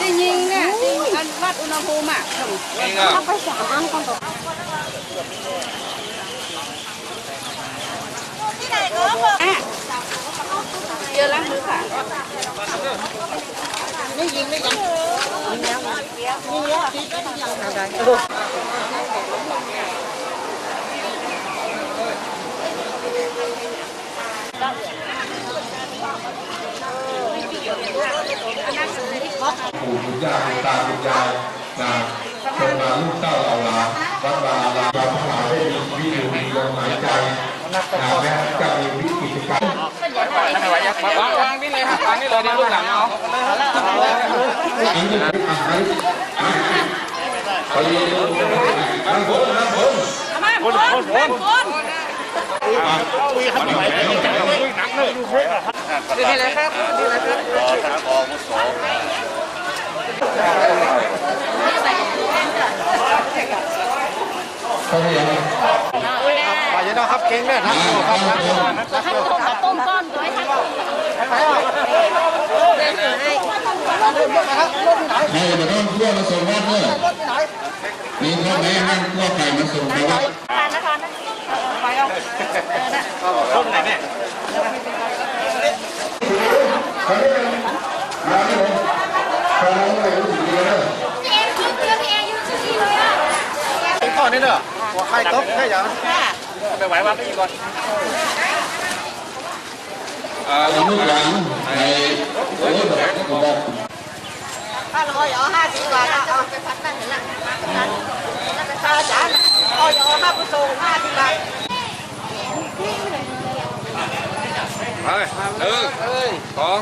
ที่ยิงเนี่ยที่อันวัดอุณหภูมิอะนี่ก็ไปสามอันก่อนต่ออะเจอล้างมือค่ะ ปู่คุณย่าคุณตาคุณยายนะจนมาลูกเต้าเราหลาวัดวาอารามเราทั้งหลายได้มีชีวิตอยู่มีลมหายใจนะแม้จะมีวิกฤตการณ์วางวางนี่เลยครับวางนี่เลยเดี๋ยวลูกหลังเอาอันนี้เป็นอาหารไปเรียนรู้นั่งบนนั่งบนมาคนคนคน คนนี่เลยครับนี่เลยครับเขาเรียนไปเยังนะครับเก่งเนี่ยนะต้มต้มก้อนตัวให้ทันให้มาต้องเพื่อมาส่งวัดเนี่ยนี่พ่อแม่ให้พ่อไก่มาส่งไปวัดทานนะคะไปเอาต้นไหนเนี่ย เขาเรียน ร้านนี้เขาร้องไรรู้สึกดีเลยพี่เอ็มคิดเรื่องพี่เอ็มยุ่งที่เลยอะเป็นข้อนี้เนอะหัวไข่ตกแค่ยังไปไหววางนี่ก่อนอ่อลูกหลานในโอ้ยแบบบอกห้าร้อยเอาห้าสิบบาทเอาไปพัดนั่นนั่นนั่นนั่นเป็นค่าจานเอาเอาห้าผู้ส่งห้าสิบบาท ไปหนึ่งสอง